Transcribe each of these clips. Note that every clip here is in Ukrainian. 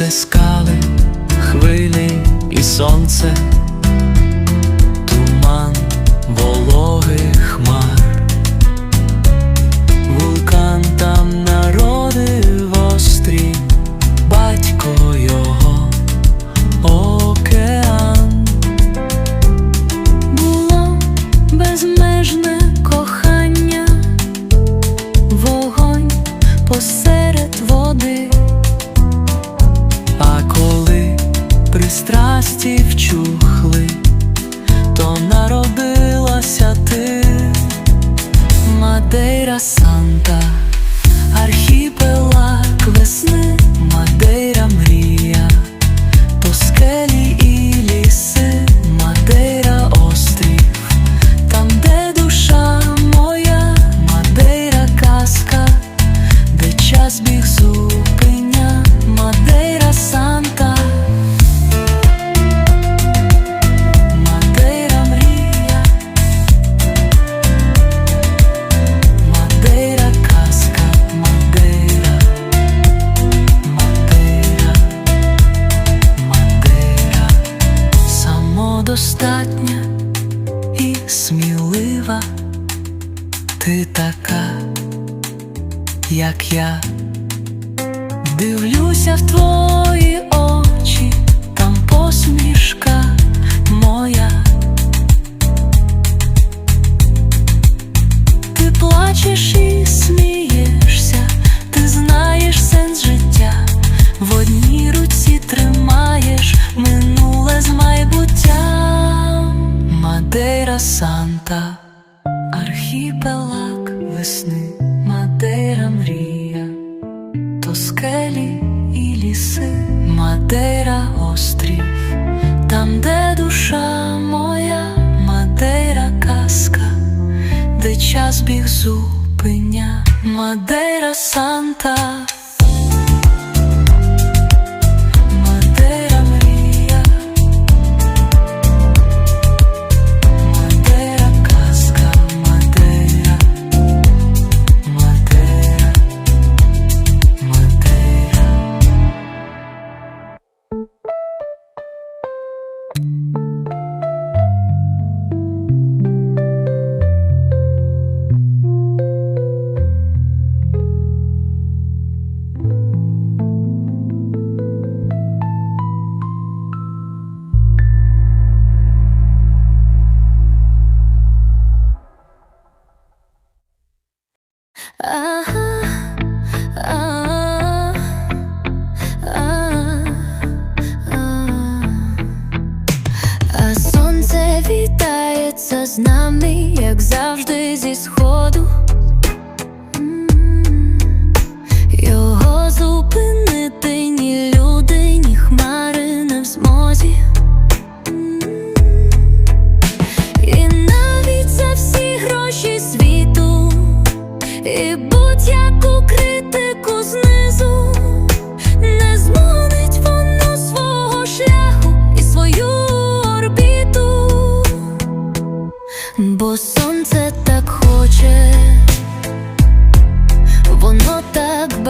де скали, хвилі і сонце. листів здатня і смілива ти така, як я, дивлюся в твої. скелі і ліси, мадейра острів, там, де душа моя, мадейра казка, де час біг зупиня, мадейра санта.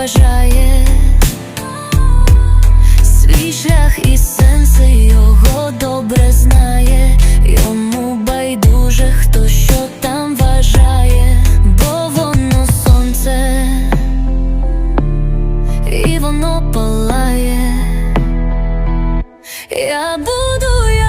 бажає свій шлях і сенси його добре знає, йому байдуже, хто що там вважає, бо воно сонце, і воно палає. Я буду.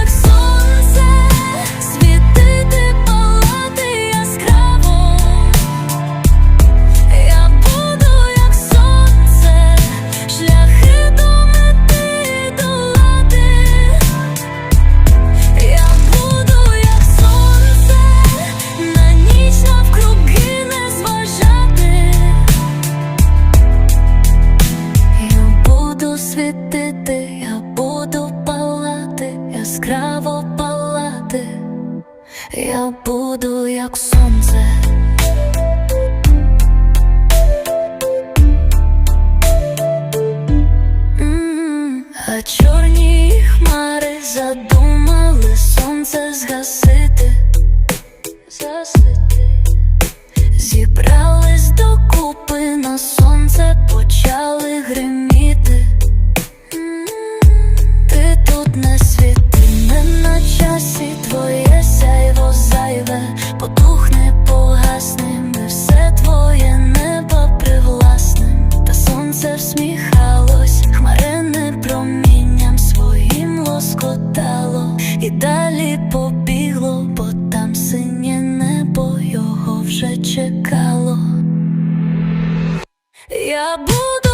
Чорні хмари задумали сонце згасити. Я буду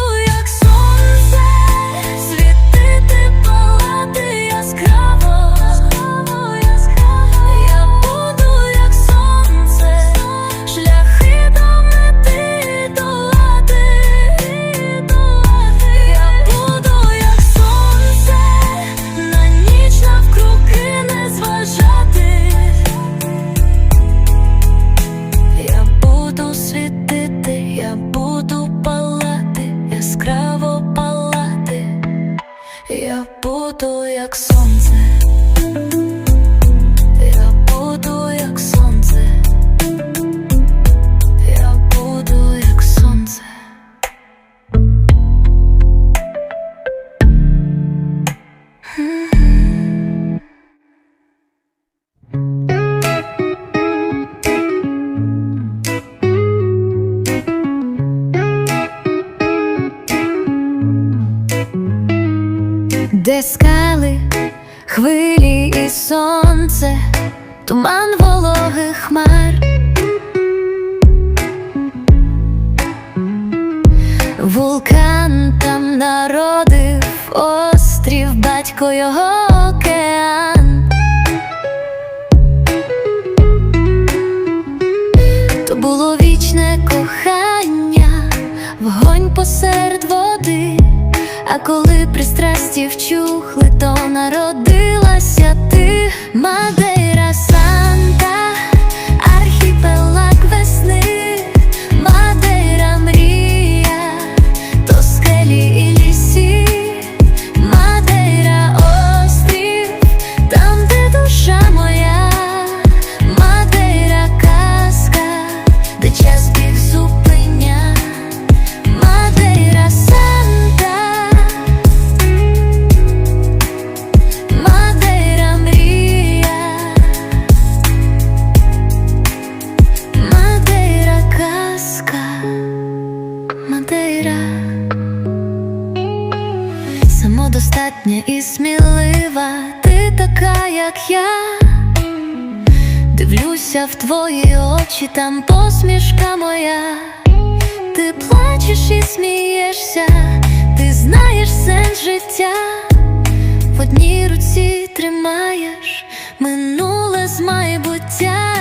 Є скали, хвилі і сонце, туман вологих хмар. Вулкан там народив острів, батько його океан. Коли пристрасті вчухли, то народилася ти, Мадейра в твої очі, там посмішка моя. Ти плачеш і смієшся, ти знаєш сенс життя. В одній руці тримаєш минуле з майбуття.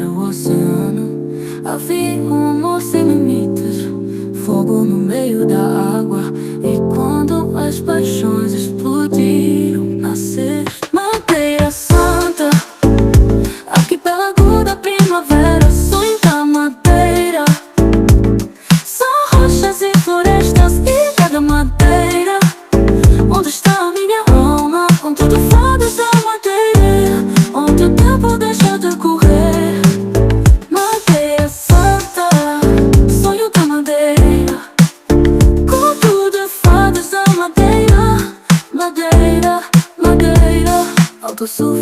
Era o oceano. Havia um amor sem limites, fogo no meio da água. E quando as paixões explodiram,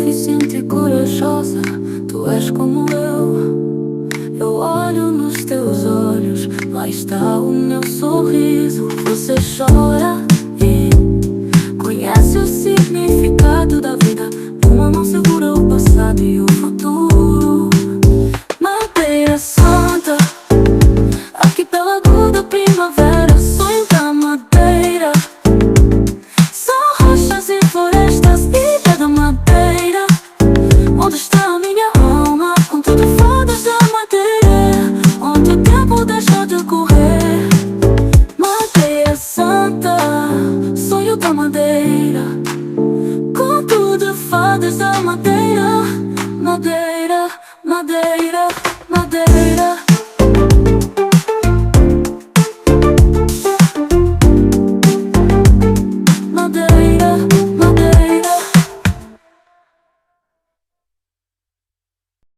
Autossuficiente e corajosa, tu és como eu. Eu olho nos teus olhos, lá está o meu sorriso. Você chora e conhece o significado da vida. Uma mão segura o passado e o futuro. Madeira santa, arquipélago da primavera, madeira. Contudo, fadas da madeira Madeira, madeira.